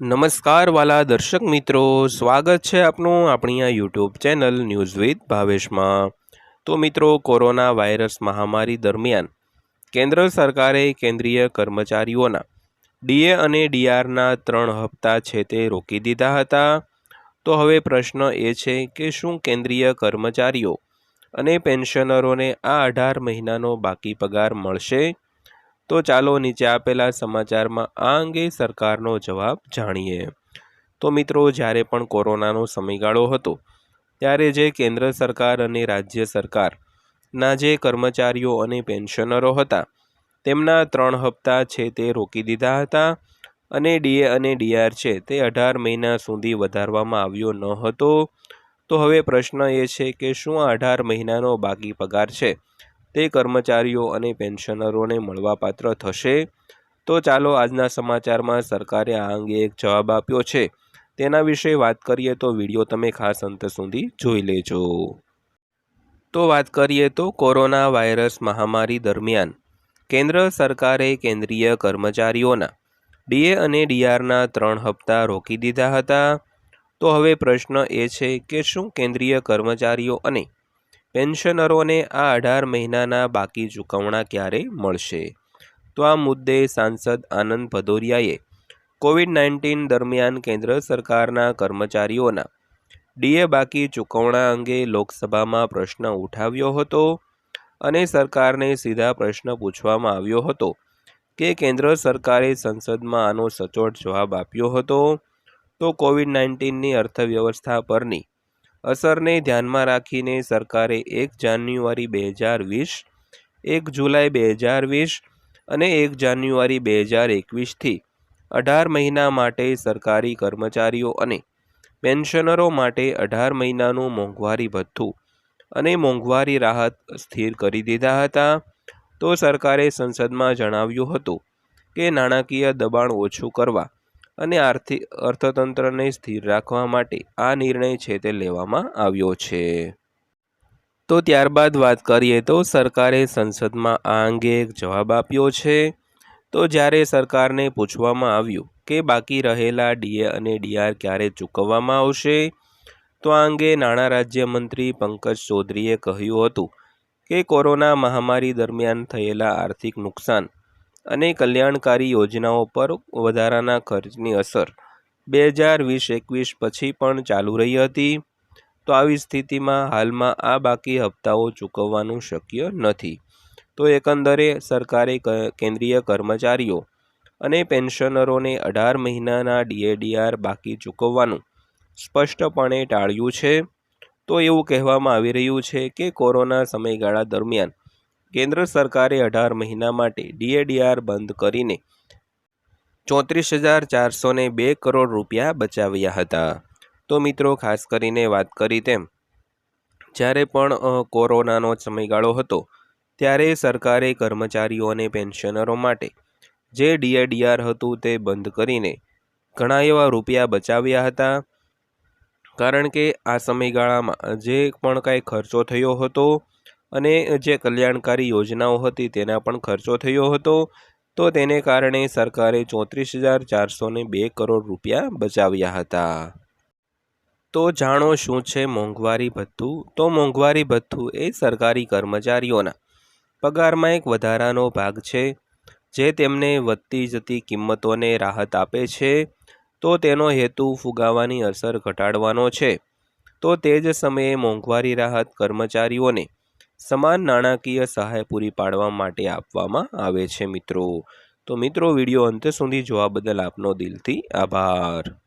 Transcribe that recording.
નમસ્કાર વાલા દર્શક મિત્રો, સ્વાગત છે આપનું આપણી આ યુટ્યુબ ચેનલ ન્યૂઝ વિથ ભાવેશમાં. તો મિત્રો, કોરોના વાયરસ મહામારી દરમિયાન કેન્દ્ર સરકારે કેન્દ્રીય કર્મચારીઓના ડીએ અને ડીઆરના ત્રણ હપ્તા છે તે રોકી દીધા હતા. તો હવે પ્રશ્ન એ છે કે શું કેન્દ્રીય કર્મચારીઓ અને પેન્શનરોને આ અઢાર મહિનાનો બાકી પગાર મળશે? તો ચાલો નીચે આપેલા સમાચારમાં આ અંગે સરકારનો જવાબ જાણીએ. તો મિત્રો, જ્યારે પણ કોરોનાનો સમયગાળો હતો, ત્યારે જે કેન્દ્ર સરકાર અને રાજ્ય સરકારના જે કર્મચારીઓ અને પેન્શનરો હતા, તેમના ત્રણ હપ્તા છે તે રોકી દીધા હતા અને ડીએ અને ડીઆર છે તે અઢાર મહિના સુધી વધારવામાં આવ્યો ન હતો. તો હવે પ્રશ્ન એ છે કે શું આ અઢાર મહિનાનો બાકી પગાર છે? તે કર્મચારીઓ અને પેન્શનરોને મળવાપાત્ર થશે. તો ચાલો આજના સમાચારમાં સરકારે આ અંગે એક જવાબ આપ્યો છે. તેના વિશે વાત કરીએ તો વીડિયો તમે ખાસ અંત સુધી જોઈ લેજો. તો વાત કરીએ તો કોરોના વાયરસ મહામારી દરમિયાન કેન્દ્ર સરકારે કેન્દ્રીય કર્મચારીઓના ડીએ અને ડીઆરના ત્રણ હપ્તા રોકી દીધા હતા. તો હવે પ્રશ્ન એ છે કે શું કેન્દ્રીય કર્મચારીઓ અને પેન્શનરોને આ અઢાર મહિનાના બાકી ચૂકવણા ક્યારે મળશે? તો આ મુદ્દે સાંસદ આનંદ ભદોરિયાએ કોવિડ નાઇન્ટીન દરમિયાન કેન્દ્ર સરકારના કર્મચારીઓના ડીએ બાકી ચૂકવણા અંગે લોકસભામાં પ્રશ્ન ઉઠાવ્યો હતો અને સરકારને સીધા પ્રશ્ન પૂછવામાં આવ્યો હતો કે કેન્દ્ર સરકારે સંસદમાં આનો સચોટ જવાબ આપ્યો હતો તો કોવિડ નાઇન્ટીનની અર્થવ્યવસ્થા પરની અસરને ધ્યાનમાં રાખીને સરકારે એક જાન્યુઆરી બે હજાર વીસ, એક જુલાઈ બે હજાર વીસ અને એક જાન્યુઆરી બે હજાર એકવીસથી અઢાર મહિના માટે સરકારી કર્મચારીઓ અને પેન્શનરો માટે અઢાર મહિનાનું મોંઘવારી ભથ્થું અને મોંઘવારી રાહત સ્થિર કરી દીધા હતા. તો સરકારે સંસદમાં જણાવ્યું હતું કે, નાણાકીય દબાણ ઓછું કરવા અને આર્થિક અર્થતંત્રને સ્થિર રાખવા માટે આ નિર્ણય છે તે લેવામાં આવ્યો છે. તો ત્યારબાદ વાત કરીએ તો સરકારે સંસદમાં આ અંગે એક જવાબ આપ્યો છે. તો જ્યારે સરકારને પૂછવામાં આવ્યું કે બાકી રહેલા ડીએ અને ડીઆર ક્યારે ચૂકવવામાં આવશે, તો આ અંગે નાણાં રાજ્યમંત્રી પંકજ ચૌધરીએ કહ્યું હતું કે કોરોના મહામારી દરમિયાન થયેલા આર્થિક નુકસાન અને કલ્યાણકારી યોજનાઓ પર વધારાના ખર્ચની અસર. બે હજાર વીસ એકવીસ પછી પણ ચાલુ રહી હતી. તો આવી સ્થિતિમાં હાલમાં આ બાકી હપ્તાઓ ચૂકવવાનું શક્ય નથી. તો એકંદરે સરકારે કેન્દ્રીય કર્મચારીઓ અને પેન્શનરોને અઢાર મહિનાના ડીએડીઆર બાકી ચૂકવવાનું સ્પષ્ટપણે ટાળ્યું છે. તો એવું કહેવામાં આવી રહ્યું છે કે કોરોના સમયગાળા દરમિયાન કેન્દ્ર સરકારે અઢાર મહિના માટે ડીએડીઆર બંધ કરીને ચોત્રીસ હજાર ચારસો બે કરોડ રૂપિયા બચાવ્યા હતા. તો મિત્રો, ખાસ કરીને વાત કરી તેમ, જ્યારે પણ કોરોનાનો સમયગાળો હતો, ત્યારે સરકારે કર્મચારીઓ અને પેન્શનરો માટે જે ડીએડીઆર હતું તે બંધ કરીને ઘણા એવા રૂપિયા બચાવ્યા હતા. કારણ કે આ સમયગાળામાં જે પણ કાંઈ ખર્ચો થયો હતો અને જે કલ્યાણકારી યોજનાઓ હતી તેના પણ ખર્ચો થયો હતો, તો તેને કારણે સરકારે ચોત્રીસ હજાર ચારસો બે કરોડ રૂપિયા બચાવ્યા હતા. તો જાણો શું છે મોંઘવારી ભથ્થું? તો મોંઘવારી ભથ્થું એ સરકારી કર્મચારીઓના પગારમાં એક વધારાનો ભાગ છે, જે તેમને વધતી જતી કિંમતોને રાહત આપે છે, તો તેનો હેતુ ફુગાવાની અસર ઘટાડવાનો છે. તો તે જ સમયે મોંઘવારી રાહત કર્મચારીઓને સમાન નાણાકીય સહાય પૂરી પાડવા માટે આપવામાં આવે છે મિત્રો. તો મિત્રો, વીડિયો અંત સુધી જોવા બદલ આપનો દિલથી આભાર.